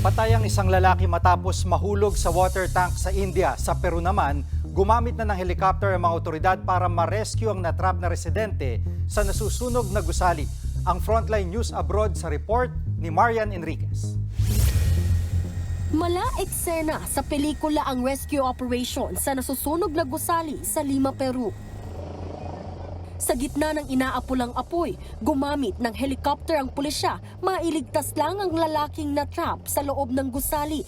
Patay ang isang lalaki matapos mahulog sa water tank sa India. Sa Peru naman, gumamit na ng helicopter ang mga otoridad para ma-rescue ang natrap na residente sa nasusunog na gusali. Ang Frontline News Abroad sa report ni Marian Enriquez. Mala eksena sa pelikula ang rescue operation sa nasusunog na gusali sa Lima, Peru. Sa gitna ng inaapulang apoy, gumamit ng helicopter ang pulisya, mailigtas lang ang lalaking natrap sa loob ng gusali.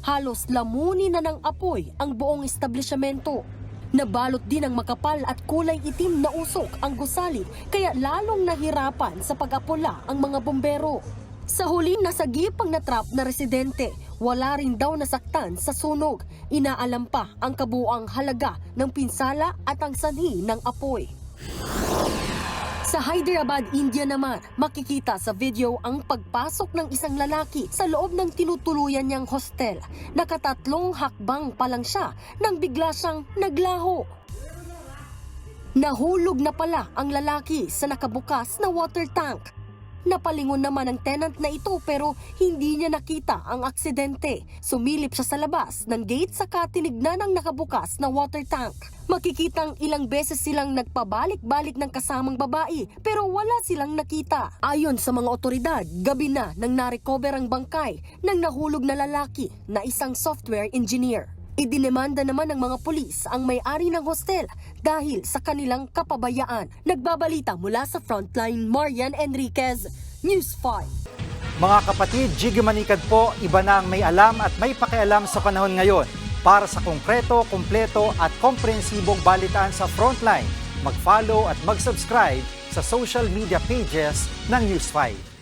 Halos lamuni na ng apoy ang buong establishmento. Nabalot din ng makapal at kulay itim na usok ang gusali kaya lalong nahirapan sa pag-apula ang mga bombero. Sa huli nasagip ang natrap na residente, wala rin daw nasaktan sa sunog. Inaalam pa ang kabuang halaga ng pinsala at ang sanhi ng apoy. Sa Hyderabad, India naman, makikita sa video ang pagpasok ng isang lalaki sa loob ng tinutuluyan niyang hostel. Nakatatlong hakbang pa lang siya nang bigla siyang naglaho. Nahulog na pala ang lalaki sa nakabukas na water tank. Napalingon naman ang tenant na ito pero hindi niya nakita ang aksidente. Sumilip siya sa labas ng gate saka tinignan ang nakabukas na water tank. Makikitang ilang beses silang nagpabalik-balik ng kasamang babae pero wala silang nakita. Ayon sa mga otoridad, gabi na nang narecover ang bangkay ng nahulog na lalaki na isang software engineer. Idinemanda naman ng mga pulis ang may-ari ng hostel dahil sa kanilang kapabayaan. Nagbabalita mula sa frontline, Marian Enriquez, News 5. Mga kapatid, Jiggy Manikad po, iba na ang may alam at may pakialam sa panahon ngayon. Para sa konkreto, kumpleto at komprehensibong balitaan sa Frontline, mag-follow at mag-subscribe sa social media pages ng News 5.